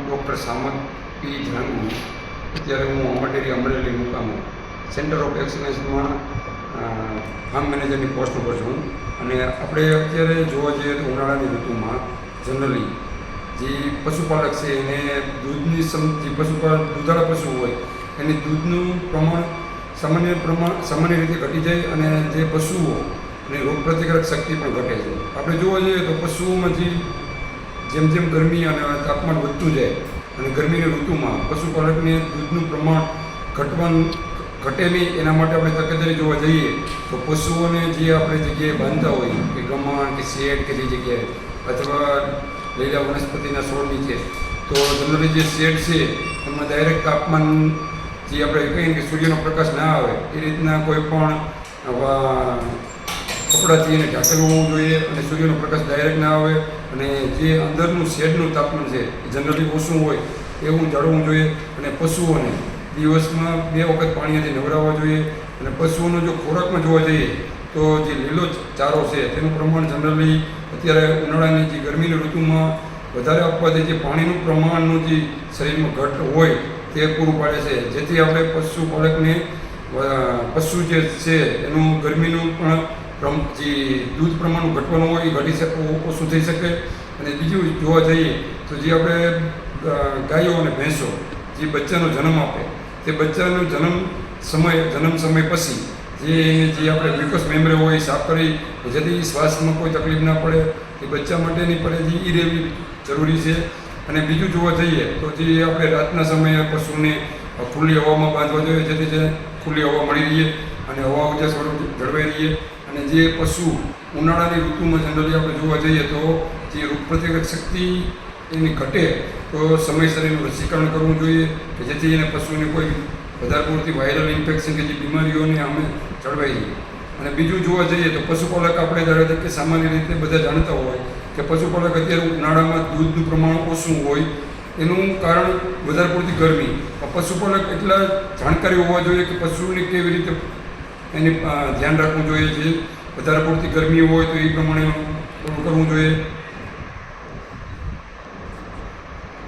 Doctor Samat પી ઝાંગુ અત્યારે હું અમરેલી અમરેલી મુકામે સેન્ટર ઓફ એક્સલન્સમાં ફાર્મ મેનેજરની પોસ્ટ ઉપર છું. અને આપણે અત્યારે જોવા જઈએ તો ઉનાળાની ઋતુમાં જનરલી જે પશુપાલક છે એને દૂધની સમ, જે પશુપાલક, દૂધાળા પશુ હોય, એની દૂધનું પ્રમાણ સામાન્ય પ્રમાણ, સામાન્ય રીતે ઘટી જાય અને જે પશુઓ અને રોગપ્રતિકારક શક્તિ પણ ઘટે છે. આપણે જોવા જઈએ તો પશુઓમાંથી જેમ જેમ ગરમી અને તાપમાન વધતું જાય અને ગરમીની ઋતુમાં પશુપાલકને દૂધનું પ્રમાણ ઘટવાનું ઘટે નહીં, એના માટે આપણે તકેદારી જોવા જઈએ તો પશુઓને જે આપણે જગ્યાએ બાંધતા હોય, કે ગમાણ, કે શેડ, કે જે જગ્યાએ, અથવા લીલા વનસ્પતિના છોડ નીચે, તો જનરલી જે શેડ છે, એમાં ડાયરેક્ટ તાપમાન જે આપણે કહીએ કે સૂર્યનો પ્રકાશ ના આવે, એ રીતના કોઈ પણ કપડાથી એને ઢાંકેલું હોવું જોઈએ અને સૂર્યનો પ્રકાશ ડાયરેક્ટ ના આવે અને જે અંદરનું શેડનું તાપમાન છે જનરલી ઓછું હોય એવું જાળવવું જોઈએ અને પશુઓને દિવસમાં બે વખત પાણીથી નવડાવવા જોઈએ અને પશુઓનો જો ખોરાકમાં જોવા જઈએ તો જે લીલો ચારો છે તેનું પ્રમાણ જનરલી અત્યારે ઉનાળાની જે ગરમીની ઋતુમાં વધારે આપવાથી જે પાણીનું પ્રમાણનું જે શરીરમાં ઘટ હોય તે પૂરું પાડે છે. જેથી આપણે પશુપાલકને અ, પશુ જે છે એનું ગરમીનું પણ જે દૂધ પ્રમાણનું ઘટવાનું હોય એ ઘટી શકે ઓછું થઈ શકે? અને બીજું જોવા જઈએ તો જે આપણે ગાયો અને ભેંસો, જે બચ્ચાનો જન્મ આપે, તે બચ્ચાનો જન્મ સમય જન્મ સમય પછી જે જે આપણે ગ્લુકોઝ મેમરે હોય એ સાફ કરી જેથી શ્વાસમાં કોઈ તકલીફ ના પડે એ બચ્ચા માટેની પડે એ રહેવી જરૂરી છે. અને બીજું જોવા જઈએ તો જે આપણે રાતના સમયે પશુને ખુલ્લી હવામાં બાંધવા જોઈએ, જેથી જે ખુલ્લી હવા મળી રહીએ અને હવા ઉજાસ જળવાઈ રહીએ. અને જે પશુ ઉનાળાની ઋતુમાં જનરલી આપણે જોવા જઈએ તો જે રોગ પ્રતિકારક શક્તિ એની ઘટે તો સમયસર એનું રસીકરણ કરવું જોઈએ કે જેથી એને પશુને કોઈ વધારે પૂરતી વાયરલ ઇન્ફેક્શન કે જે બીમારીઓને અમે જળવાઈ જઈએ અને બીજું જોવા જઈએ તો પશુપાલક આપણે ધારો કે સામાન્ય રીતે બધા જાણતા હોય કે પશુપાલક અત્યારે ઉનાળામાં દૂધનું પ્રમાણ ઓછું હોય, એનું કારણ વધારે પૂરતી ગરમી. પશુપાલક એટલા જાણકારી હોવા જોઈએ કે પશુને કેવી રીતે એને ધ્યાન રાખવું જોઈએ જે વધારે પૂરતી ગરમી હોય તો એ પ્રમાણે થોડું કરવું જોઈએ.